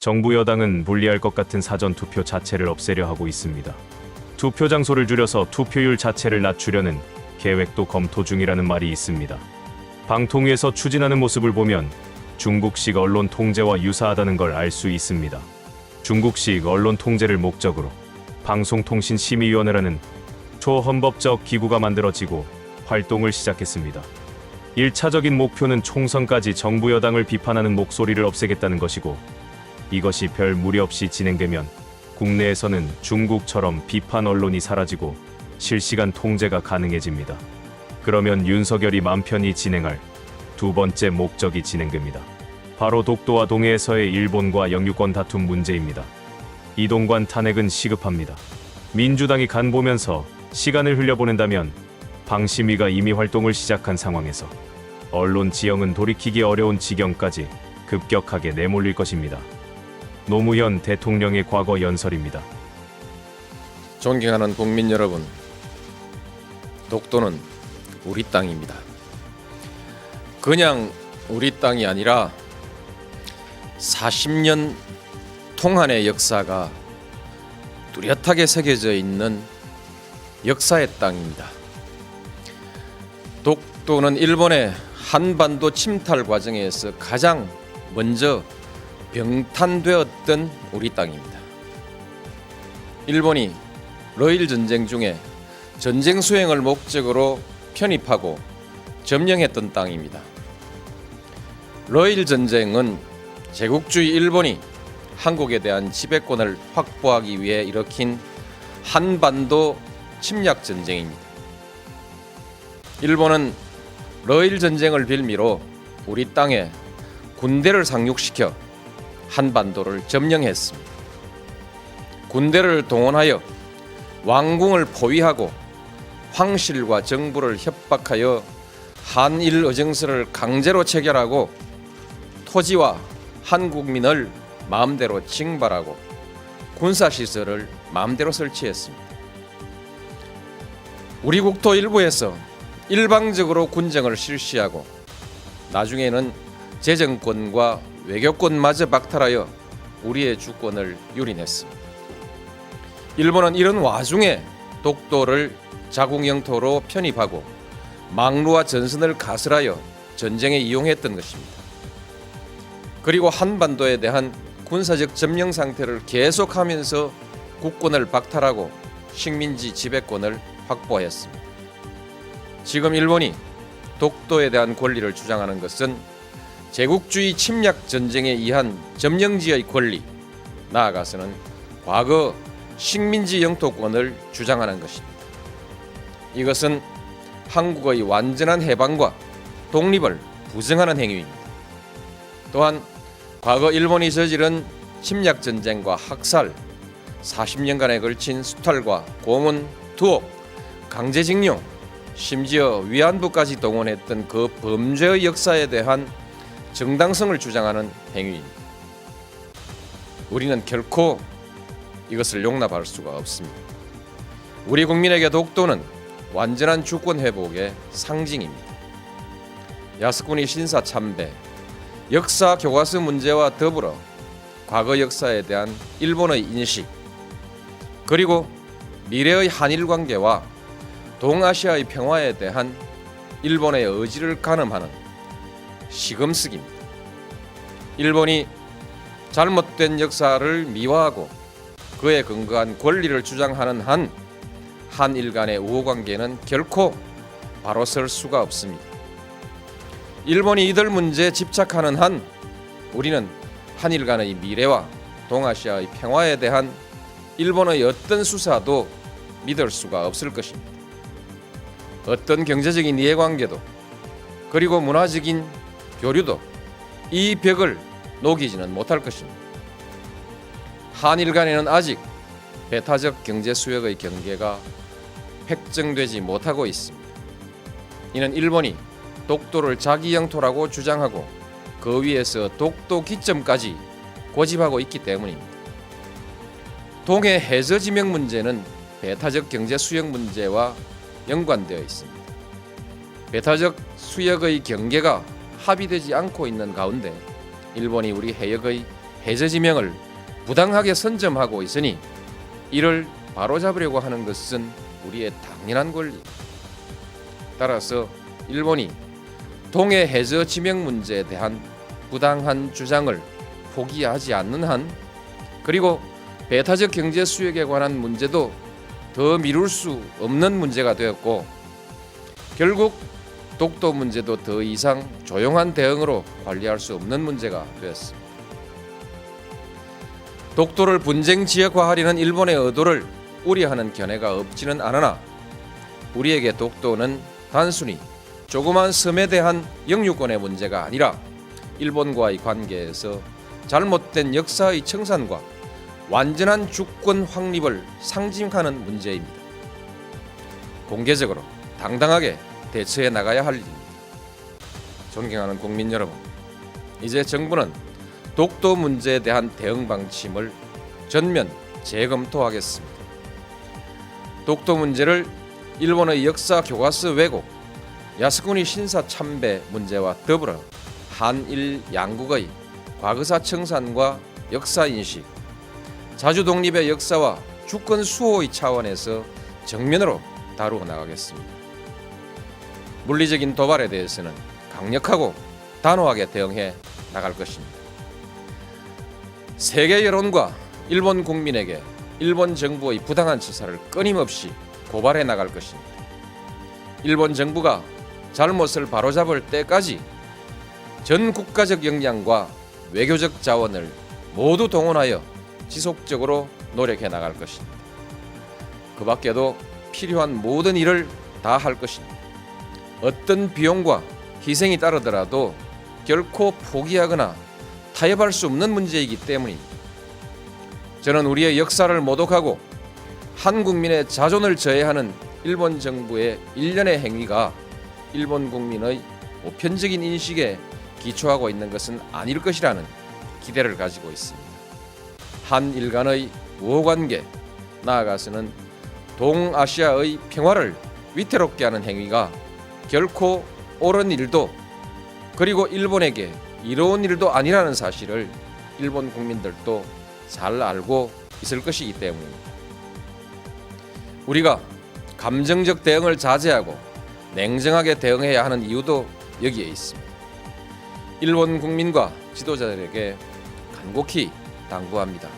정부 여당은 불리할 것 같은 사전 투표 자체를 없애려 하고 있습니다. 투표 장소를 줄여서 투표율 자체를 낮추려는 계획도 검토 중이라는 말이 있습니다. 방통위에서 추진하는 모습을 보면 중국식 언론 통제와 유사하다는 걸 알 수 있습니다. 중국식 언론 통제를 목적으로 방송통신심의위원회라는 초헌법적 기구가 만들어지고 활동을 시작했습니다. 1차적인 목표는 총선까지 정부 여당을 비판하는 목소리를 없애겠다는 것이고 이것이 별 무리 없이 진행되면 국내에서는 중국처럼 비판 언론이 사라지고 실시간 통제가 가능해집니다. 그러면 윤석열이 맘 편히 진행할 두 번째 목적이 진행됩니다. 바로 독도와 동해에서의 일본과 영유권 다툼 문제입니다. 이동관 탄핵은 시급합니다. 민주당이 간 보면서 시간을 흘려보낸다면 방심위가 이미 활동을 시작한 상황에서 언론 지형은 돌이키기 어려운 지경까지 급격하게 내몰릴 것입니다. 노무현 대통령의 과거 연설입니다. 존경하는 국민 여러분, 독도는 우리 땅입니다. 그냥 우리 땅이 아니라 40년 통한의 역사가 뚜렷하게 새겨져 있는 역사의 땅입니다. 독도는 일본의 한반도 침탈 과정에서 가장 먼저 병탄되었던 우리 땅입니다. 일본이 러일 전쟁 중에 전쟁 수행을 목적으로 편입하고 점령했던 땅입니다. 러일 전쟁은 제국주의 일본이 한국에 대한 지배권을 확보하기 위해 일으킨 한반도 침략 전쟁입니다. 일본은 러일 전쟁을 빌미로 우리 땅에 군대를 상륙시켜 한반도를 점령했습니다. 군대를 동원하여 왕궁을 포위하고 황실과 정부를 협박하여 한일 의정서를 강제로 체결하고 토지와 한국민을 마음대로 징발하고 군사시설을 마음대로 설치했습니다. 우리 국토 일부에서 일방적으로 군정을 실시하고 나중에는 재정권과 외교권마저 박탈하여 우리의 주권을 유린했습니다. 일본은 이런 와중에 독도를 자국 영토로 편입하고 망루와 전선을 가설하여 전쟁에 이용했던 것입니다. 그리고 한반도에 대한 군사적 점령 상태를 계속하면서 국권을 박탈하고 식민지 지배권을 확보했습니다. 지금 일본이 독도에 대한 권리를 주장하는 것은 제국주의 침략 전쟁에 의한 점령지의 권리, 나아가서는 과거 식민지 영토권을 주장하는 것입니다. 이것은 한국의 완전한 해방과 독립을 부정하는 행위입니다. 또한 과거 일본이 저지른 침략 전쟁과 학살, 40년간에 걸친 수탈과 고문, 투옥, 강제징용, 심지어 위안부까지 동원했던 그 범죄의 역사에 대한 정당성을 주장하는 행위입니다. 우리는 결코 이것을 용납할 수가 없습니다. 우리 국민에게 독도는 완전한 주권 회복의 상징입니다. 야스쿠니 신사 참배, 역사 교과서 문제와 더불어 과거 역사에 대한 일본의 인식, 그리고 미래의 한일 관계와 동아시아의 평화에 대한 일본의 의지를 가늠하는 시금석입니다. 일본이 잘못된 역사를 미화하고 그에 근거한 권리를 주장하는 한 한일 간의 우호 관계는 결코 바로 설 수가 없습니다. 일본이 이들 문제에 집착하는 한 우리는 한일 간의 미래와 동아시아의 평화에 대한 일본의 어떤 수사도 믿을 수가 없을 것입니다. 어떤 경제적인 이해관계도 그리고 문화적인 교류도 이 벽을 녹이지는 못할 것입니다. 한일 간에는 아직 배타적 경제 수역의 경계가 획정되지 못하고 있습니다. 이는 일본이 독도를 자기 영토라고 주장하고 그 위에서 독도 기점까지 고집하고 있기 때문입니다. 동해 해저 지명 문제는 배타적 경제 수역 문제와 연관되어 있습니다. 배타적 수역의 경계가 합의되지 않고 있는 가운데 일본이 우리 해역의 해저 지명을 부당하게 선점하고 있으니 이를 바로잡으려고 하는 것은 우리의 당연한 권리. 따라서 일본이 동해 해저 지명 문제에 대한 부당한 주장을 포기하지 않는 한 그리고 배타적 경제 수역에 관한 문제도 더 미룰 수 없는 문제가 되었고 결국 독도 문제도 더 이상 조용한 대응으로 관리할 수 없는 문제가 되었습니다. 독도를 분쟁 지역화하려는 일본의 의도를 우려하는 견해가 없지는 않으나 우리에게 독도는 단순히 조그만 섬에 대한 영유권의 문제가 아니라 일본과의 관계에서 잘못된 역사의 청산과 완전한 주권 확립을 상징하는 문제입니다. 공개적으로 당당하게 대처해 나가야 할 일입니다. 존경하는 국민 여러분, 이제 정부는 독도 문제에 대한 대응 방침을 전면 재검토하겠습니다. 독도 문제를 일본의 역사 교과서 왜곡, 야스쿠니 신사 참배 문제와 더불어 한일 양국의 과거사 청산과 역사 인식, 자주 독립의 역사와 주권 수호의 차원에서 정면으로 다루어 나가겠습니다. 물리적인 도발에 대해서는 강력하고 단호하게 대응해 나갈 것입니다. 세계 여론과 일본 국민에게 일본 정부의 부당한 처사를 끊임없이 고발해 나갈 것입니다. 일본 정부가 잘못을 바로잡을 때까지 전 국가적 역량과 외교적 자원을 모두 동원하여 지속적으로 노력해 나갈 것입니다. 그 밖에도 필요한 모든 일을 다 할 것입니다. 어떤 비용과 희생이 따르더라도 결코 포기하거나 타협할 수 없는 문제이기 때문입니다. 저는 우리의 역사를 모독하고 한 국민의 자존을 저해하는 일본 정부의 일련의 행위가 일본 국민의 보편적인 인식에 기초하고 있는 것은 아닐 것이라는 기대를 가지고 있습니다. 한 일 간의 우호관계 나아가서는 동아시아의 평화를 위태롭게 하는 행위가 결코 옳은 일도 그리고 일본에게 이로운 일도 아니라는 사실을 일본 국민들도 잘 알고 있을 것이기 때문입니다. 우리가 감정적 대응을 자제하고 냉정하게 대응해야 하는 이유도 여기에 있습니다. 일본 국민과 지도자들에게 간곡히 당부합니다.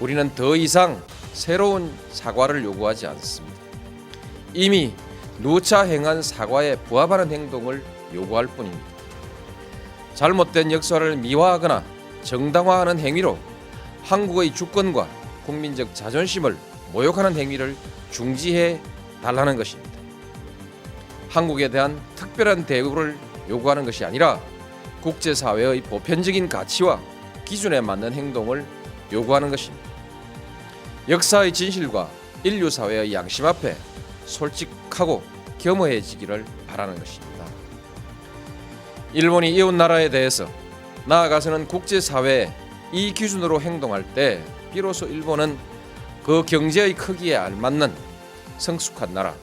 우리는 더 이상 새로운 사과를 요구하지 않습니다. 이미 누차 행한 사과에 부합하는 행동을 요구할 뿐입니다. 잘못된 역사를 미화하거나 정당화하는 행위로 한국의 주권과 국민적 자존심을 모욕하는 행위를 중지해 달라는 것입니다. 한국에 대한 특별한 대우를 요구하는 것이 아니라 국제사회의 보편적인 가치와 기준에 맞는 행동을 요구하는 것입니다. 역사의 진실과 인류 사회의 양심 앞에 솔직하고 겸허해지기를 바라는 것입니다. 일본이 이웃 나라에 대해서 나아가서는 국제 사회에 이 기준으로 행동할 때 비로소 일본은 그 경제의 크기에 알맞는 성숙한 나라,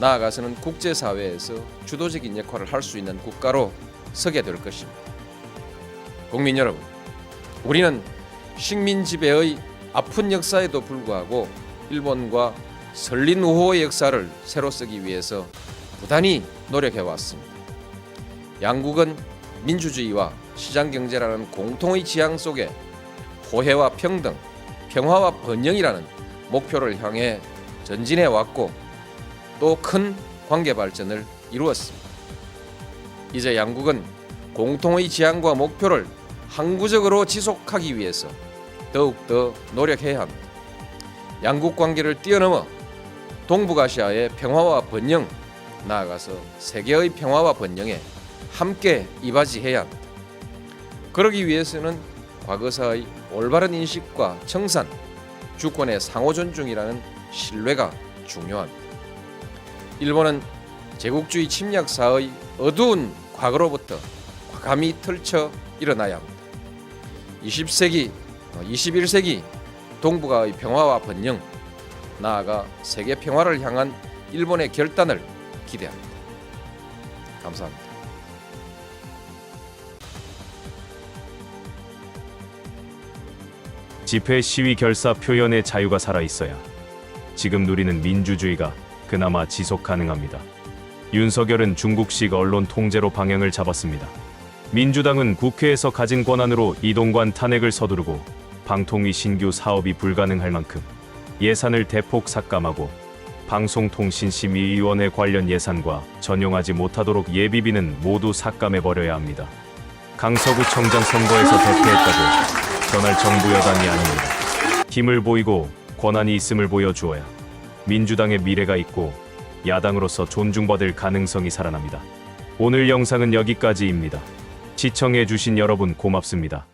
나아가서는 국제 사회에서 주도적인 역할을 할 수 있는 국가로 서게 될 것입니다. 국민 여러분, 우리는 식민 지배의 아픈 역사에도 불구하고 일본과 설린 우호의 역사를 새로 쓰기 위해서 부단히 노력해 왔습니다. 양국은 민주주의와 시장 경제라는 공통의 지향 속에 호혜와 평등, 평화와 번영이라는 목표를 향해 전진해 왔고 또 큰 관계 발전을 이루었습니다. 이제 양국은 공통의 지향과 목표를 항구적으로 지속하기 위해서 더욱더 노력해야 합니다. 양국 관계를 뛰어넘어 동북아시아의 평화와 번영, 나아가서 세계의 평화와 번영에 함께 이바지해야 합니다. 그러기 위해서는 과거사의 올바른 인식과 청산, 주권의 상호 존중이라는 신뢰가 중요합니다. 일본은 제국주의 침략사의 어두운 과거로부터 과감히 털쳐 일어나야 합니다. 20세기, 21세기 동북아의 평화와 번영, 나아가 세계 평화를 향한 일본의 결단을 기대합니다. 감사합니다. 집회 시위 결사 표현의 자유가 살아 있어야 지금 누리는 민주주의가 그나마 지속 가능합니다. 윤석열은 중국식 언론 통제로 방향을 잡았습니다. 민주당은 국회에서 가진 권한으로 이동관 탄핵을 서두르고 방통위 신규 사업이 불가능할 만큼 예산을 대폭 삭감하고 방송통신심의위원회 관련 예산과 전용하지 못하도록 예비비는 모두 삭감해 버려야 합니다. 강서구 청장 선거에서 대패했다고 전할 정부 여당이 아닙니다. 힘을 보이고 권한이 있음을 보여주어야 민주당의 미래가 있고 야당으로서 존중받을 가능성이 살아납니다. 오늘 영상은 여기까지입니다. 시청해주신 여러분 고맙습니다.